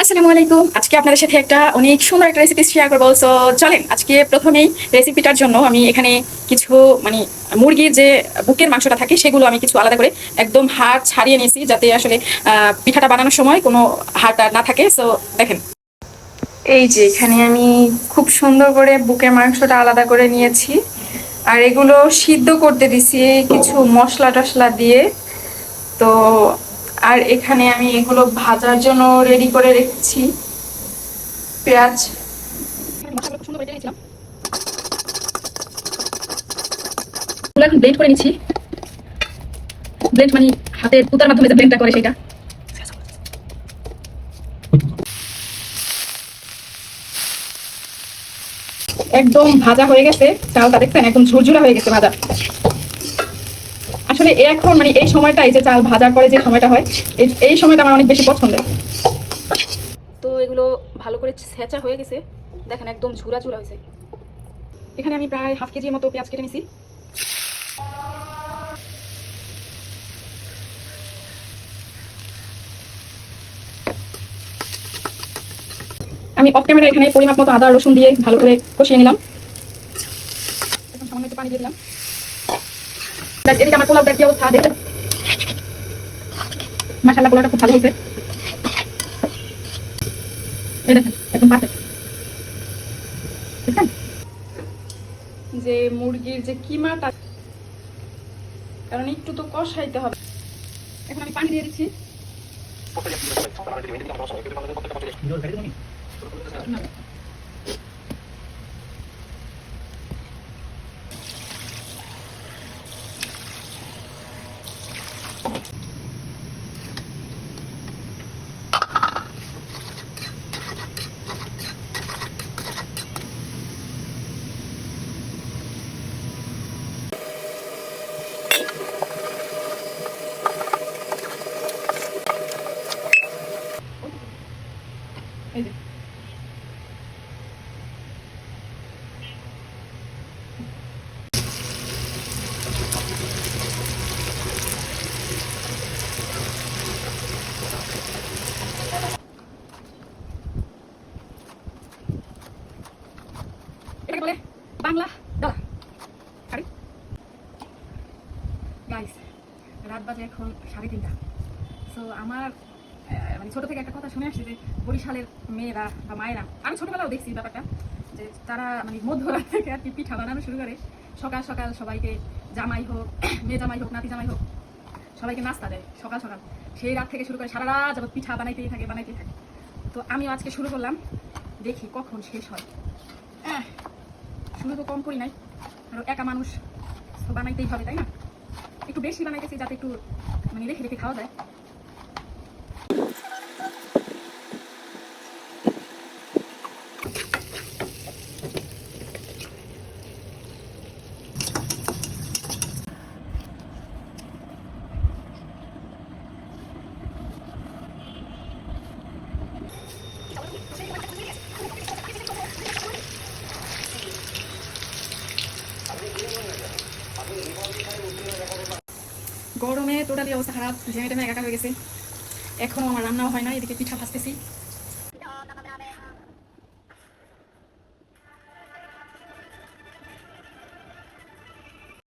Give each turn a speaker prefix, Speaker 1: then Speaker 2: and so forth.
Speaker 1: আসসালামু আলাইকুম আজকে আপনাদের সাথে একটা অনেক সুন্দর একটা রেসিপি শেয়ার করব। সো চলেন, আজকে প্রথমেই রেসিপিটার জন্য আমি এখানে কিছু মানে মুরগির যে বুকের মাংসটা থাকে, সেগুলো আমি কিছু আলাদা করে একদম হাড় ছাড়িয়ে নিয়েছি, যাতে আসলে পিঠাটা বানানোর সময় কোনো হাড়টা না থাকে। সো দেখেন।
Speaker 2: এই যে এখানে আমি খুব সুন্দর করে বুকের মাংসটা আলাদা করে নিয়েছি। আর এগুলো সিদ্ধ করতে দিছি কিছু মশলা টশলা দিয়ে। তো আর এখানে আমি এগুলো ভাজার জন্য রেডি করে রেখেছি। পেঁয়াজ।
Speaker 1: এখানে ব্লেন্ড করে নিচ্ছি। ব্লেন্ড মানে হাতের পুতার মাধ্যমে যে ব্লেন্ডটা করে সেটা একদম ভাজা হয়ে গেছে। চালটা দেখছেন? একদম ঝুরঝুরা হয়ে গেছে ভাজা। আসলে এখন মানে এই সময়টা এই যে চাল ভাজার পরে যে সময়টা হয় এই- সময়টা আমার অনেক বেশি পছন্দের। তো এগুলো ভালো করে ছেঁচা হয়ে গেছে। দেখেন একদম ঝুরা ঝুরা হয়েছে। এখানে আমি প্রায় হাফ কেজির মতো পেঁয়াজ কেটে নিছি। আমি অফ ক্যামেরা এখানে পরিমাপ মতো আদা রসুন দিয়ে ভালো করে কষিয়ে নিলাম। এখন সামান্য একটু পানি দিয়ে দিলাম। এদিকে আমার পোলাও কি অবস্থা দেখেন মাসাল্লাহ পোলাওটা খুব ভালো হয়েছে। একদম পারফেক্ট
Speaker 2: যে মুরগির যে কিমাটা কারণ একটু তো কষাইতে হবে।
Speaker 1: এখন আমি পানি দিয়ে দিচ্ছি। এই যে এটাকে বলে দাদা আরে। গাইস রাত বাজে এখন সাড়ে তিনটা। সো আমার মানে ছোট থেকে একটা কথা শুনে আসছি যে বরিশালের মেয়েরা বা মায়েরা আমি ছোটবেলাও দেখছি ব্যাপারটা যে তারা মানে মধ্যরাত থেকে আর কি পিঠা বানানো শুরু করে। সকাল সকাল সবাইকে জামাই হোক মেয়ে জামাই হোক নাতি জামাই হোক সবাইকে নাস্তা দেয় সকাল সকাল। সেই রাত থেকে শুরু করে সারা রাত যাবত পিঠা বানাইতেই থাকে বানাইতেই থাকে। তো আমিও আজকে শুরু করলাম দেখি কখন শেষ হয়। আহ, শুরু তো কম করি নাই। আর একা মানুষ, তো বানাইতেই হবে, তাই না? একটু বেশি বানাইতেছি যাতে একটু মানে রেখে রেখে খাওয়া যায়। গরমে টোটালি অবস্থা খারাপ জেমে টেমে একা হয়ে গেছে। এখনও আমার রান্নাও হয় না এদিকে পিঠা ভাজতেছি।